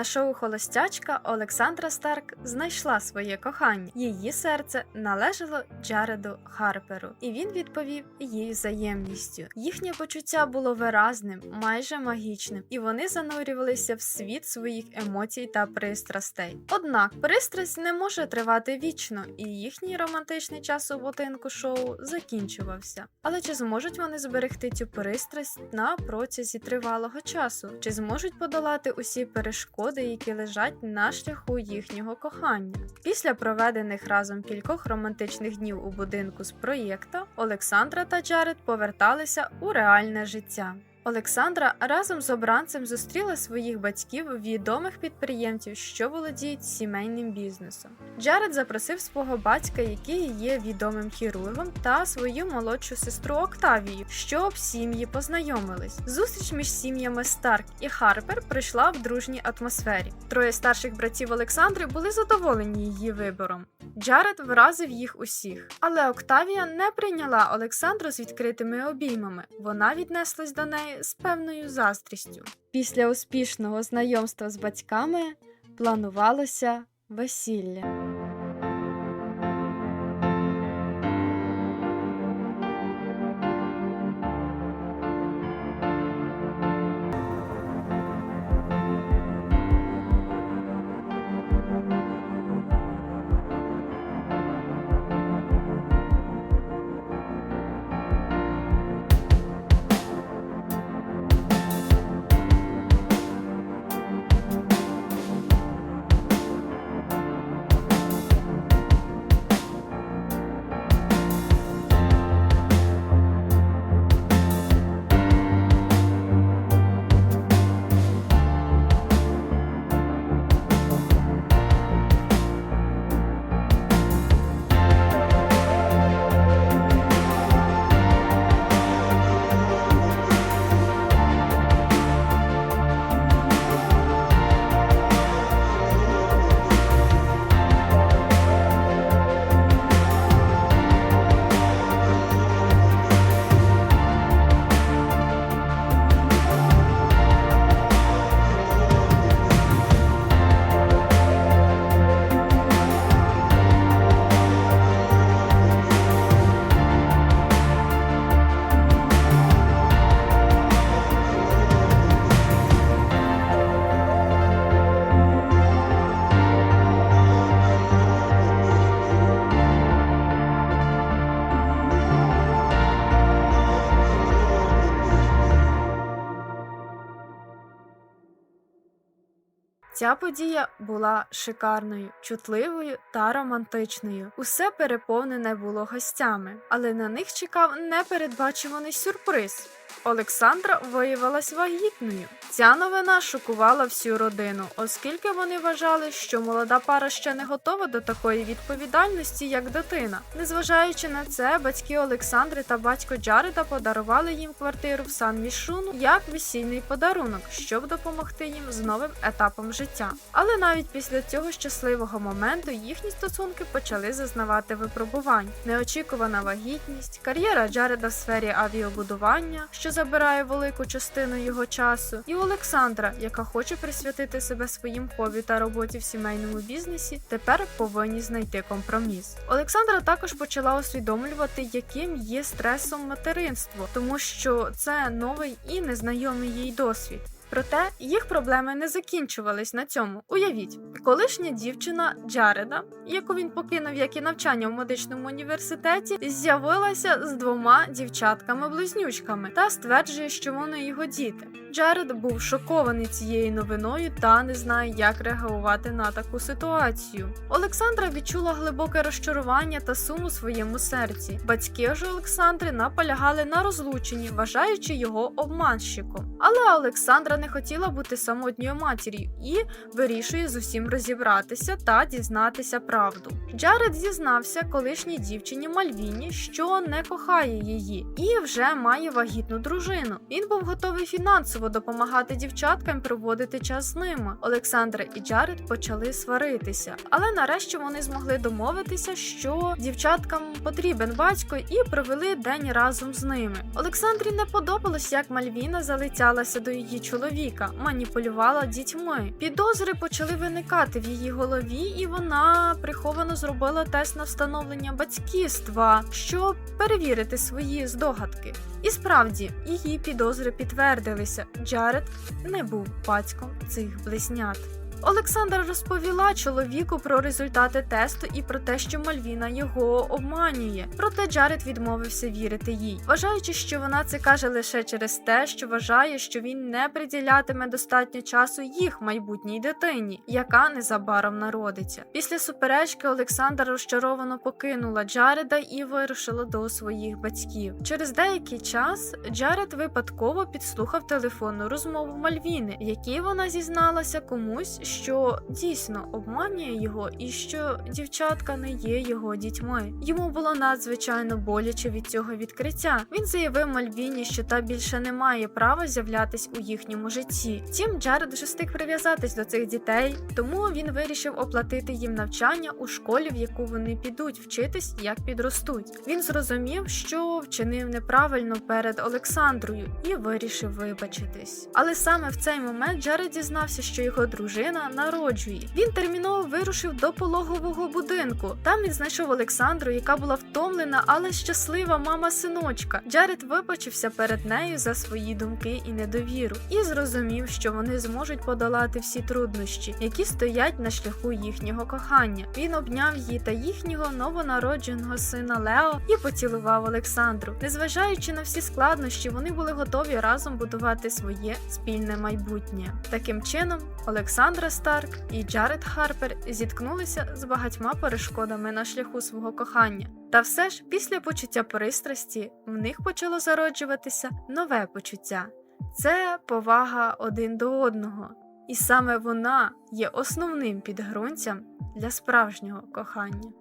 На шоу Холостячка Олександра Старк знайшла своє кохання. Її серце належало Джареду Харперу, і він відповів їй взаємністю. Їхнє почуття було виразним, майже магічним, і вони занурювалися в світ своїх емоцій та пристрастей. Однак пристрасть не може тривати вічно, і їхній романтичний час у будинку шоу закінчувався. Але чи зможуть вони зберегти цю пристрасть на протязі тривалого часу? Чи зможуть подолати усі перешкоди, які лежать на шляху їхнього кохання? Після проведених разом кількох романтичних днів у будинку з проєкта Олександра та Джаред поверталися у реальне життя. Олександра разом з обранцем зустріла своїх батьків відомих підприємців, що володіють сімейним бізнесом. Джаред запросив свого батька, який є відомим хірургом, та свою молодшу сестру Октавію, щоб сім'ї познайомились. Зустріч між сім'ями Старк і Харпер пройшла в дружній атмосфері. Троє старших братів Олександри були задоволені її вибором. Джаред вразив їх усіх, але Октавія не прийняла Олександру з відкритими обіймами. Вона віднеслась до неї з певною заздрістю. Після успішного знайомства з батьками планувалося весілля. Ця подія була шикарною, чутливою та романтичною. Усе переповнене було гостями, але на них чекав непередбачуваний сюрприз. Олександра виявилась вагітною. Ця новина шокувала всю родину, оскільки вони вважали, що молода пара ще не готова до такої відповідальності, як дитина. Незважаючи на це, батьки Олександри та батько Джареда подарували їм квартиру в Сан Мішуну як весільний подарунок, щоб допомогти їм з новим етапом життя. Але навіть після цього щасливого моменту їхні стосунки почали зазнавати випробувань. Неочікувана вагітність, кар'єра Джареда в сфері авіабудування, що забирає велику частину його часу, і Олександра, яка хоче присвятити себе своїм хобі та роботі в сімейному бізнесі, тепер повинні знайти компроміс. Олександра також почала усвідомлювати, яким є стресом материнство, тому що це новий і незнайомий їй досвід. Проте їх проблеми не закінчувались на цьому. Уявіть, колишня дівчина Джареда, яку він покинув як і навчання в медичному університеті, з'явилася з двома дівчатками-близнючками та стверджує, що вони його діти. Джаред був шокований цією новиною та не знає, як реагувати на таку ситуацію. Олександра відчула глибоке розчарування та сум у своєму серці. Батьки ж Олександри наполягали на розлученні, вважаючи його обманщиком. Але Олександра не хотіла бути самотньою матір'ю і вирішує з усім розібратися та дізнатися правду. Джаред зізнався колишній дівчині Мальвіні, що не кохає її і вже має вагітну дружину. Він був готовий фінансово допомагати дівчаткам проводити час з ними. Олександра і Джаред почали сваритися, але нарешті вони змогли домовитися, що дівчаткам потрібен батько, і провели день разом з ними. Олександрі не подобалось, як Мальвіна залицялася до її чоловіка, маніпулювала дітьми. Підозри почали виникати в її голові, і вона приховано зробила тест на встановлення батьківства, щоб перевірити свої здогадки. І справді її підозри підтвердилися. Джаред не був батьком цих близнят. Олександра розповіла чоловіку про результати тесту і про те, що Мальвіна його обманює. Проте Джаред відмовився вірити їй, вважаючи, що вона це каже лише через те, що вважає, що він не приділятиме достатньо часу їх майбутній дитині, яка незабаром народиться. Після суперечки Олександра розчаровано покинула Джареда і вирушила до своїх батьків. Через деякий час Джаред випадково підслухав телефонну розмову Мальвіни, в якій вона зізналася комусь, що дійсно обманює його, і що дівчатка не є його дітьми. Йому було надзвичайно боляче від цього відкриття. Він заявив Мальвіні, що та більше не має права з'являтись у їхньому житті. Втім, Джаред вже встиг прив'язатись до цих дітей, тому він вирішив оплатити їм навчання у школі, в яку вони підуть вчитись, як підростуть. Він зрозумів, що вчинив неправильно перед Олександрою і вирішив вибачитись. Але саме в цей момент Джаред дізнався, що його дружина народжує. Він терміново вирушив до пологового будинку. Там він знайшов Олександру, яка була втомлена, але щаслива мама синочка. Джаред вибачився перед нею за свої думки і недовіру, і зрозумів, що вони зможуть подолати всі труднощі, які стоять на шляху їхнього кохання. Він обняв її та їхнього новонародженого сина Лео і поцілував Олександру. Незважаючи на всі складнощі, вони були готові разом будувати своє спільне майбутнє. Таким чином, Олександра Старк і Джаред Харпер зіткнулися з багатьма перешкодами на шляху свого кохання. Та все ж, після почуття пристрасті, в них почало зароджуватися нове почуття це повага один до одного. І саме вона є основним підґрунтям для справжнього кохання.